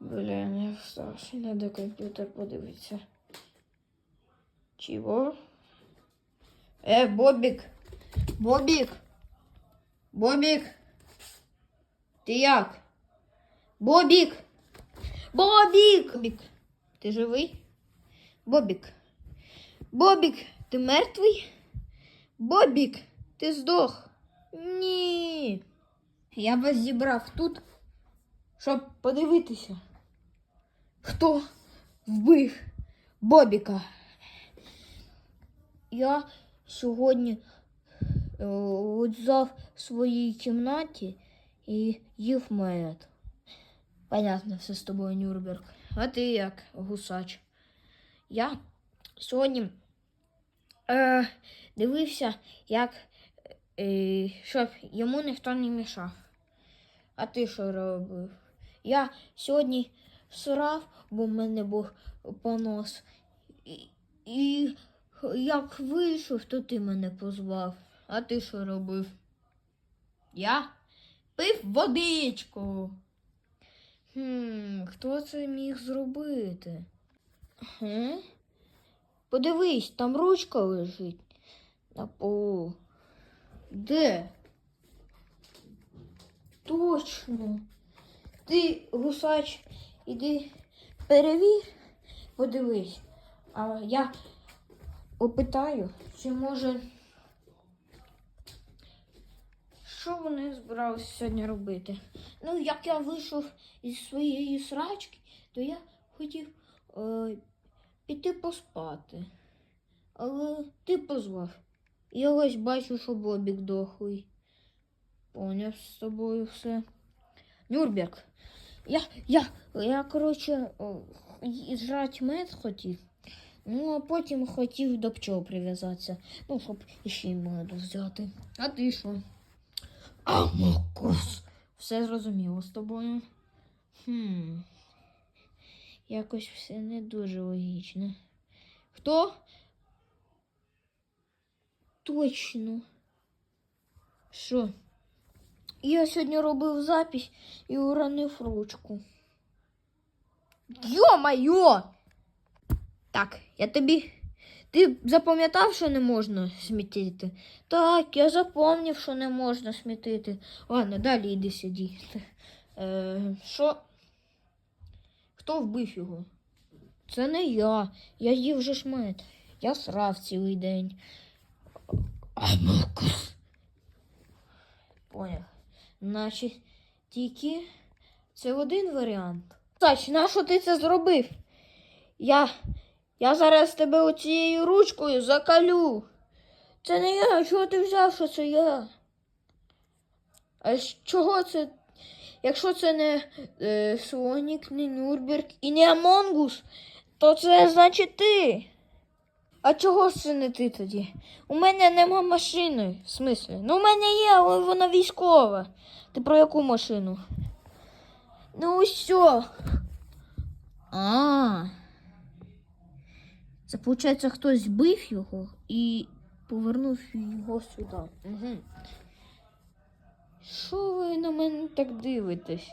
Блін, я встав, треба комп'ютер подивитися. Чого? Е, Бобік! Бобік! Бобік! Ти як? Бобік! Бобік! Бобік! Ти живий? Бобік! Бобік, ти мертвий? Бобік, ти здох? Ні. Я вас зібрав тут, щоб подивитися, хто вбив Бобіка. Я сьогодні е, лежав в своїй кімнаті і їв мед. Понятно, все з тобою, Нюрнберг. А ти як, гусач? Я сьогодні е, дивився, як е, щоб йому ніхто не мішав. А ти що робив? Я сьогодні срав, бо в мене був понос. І, і як вийшов, то ти мене позвав. А ти що робив? Я пив водичку. Хм, хто це міг зробити? Ге? Подивись, там ручка лежить на полу. Де? Точно. Ти, гусач, іди перевір, подивись. А я опитаю, чи може. Що вони збиралися сьогодні робити? Ну, як я вийшов із своєї срачки, то я хотів е, піти поспати. Але ти позвав. Я ось бачу, що Бобік дохлий. Поняв з тобою все. Нюрберг, я, я, я, коротше, о, мед хотів. Ну, а потім хотів до пчол прив'язатися. Ну, щоб іще й меду взяти. А ти що? Амокус. Все зрозуміло з тобою. Хм. Якось все не дуже логічно. Хто? Точно. Що? Я сьогодні робив запись і уронив ручку. Йо-майо! Так, я тобі. Ти запам'ятав, що не можна смітити? Так, я запам'ятав, що не можна смітити. Ладно, далі йди сидіти. Е, що? Хто вбив його? Це не я. Я їв же шмет. Я срав цілий день. Амокус. Поняв. Значить, тільки це один варіант. Сач, нащо ти це зробив? Я. Я зараз тебе оцією ручкою закалю. Це не я. Чого ти взяв, що це я? А чого це? Якщо це не е, Сонік, не Нюрберг і не Амонгус, то це значить ти. А чого ж не ти тоді? У мене нема машини. В смислі? Ну, у мене є, але вона військова. Ти про яку машину? Ну, що. А. Це, виходить, хтось збив його і повернув його сюди. Угу. Що ви на мене так дивитесь?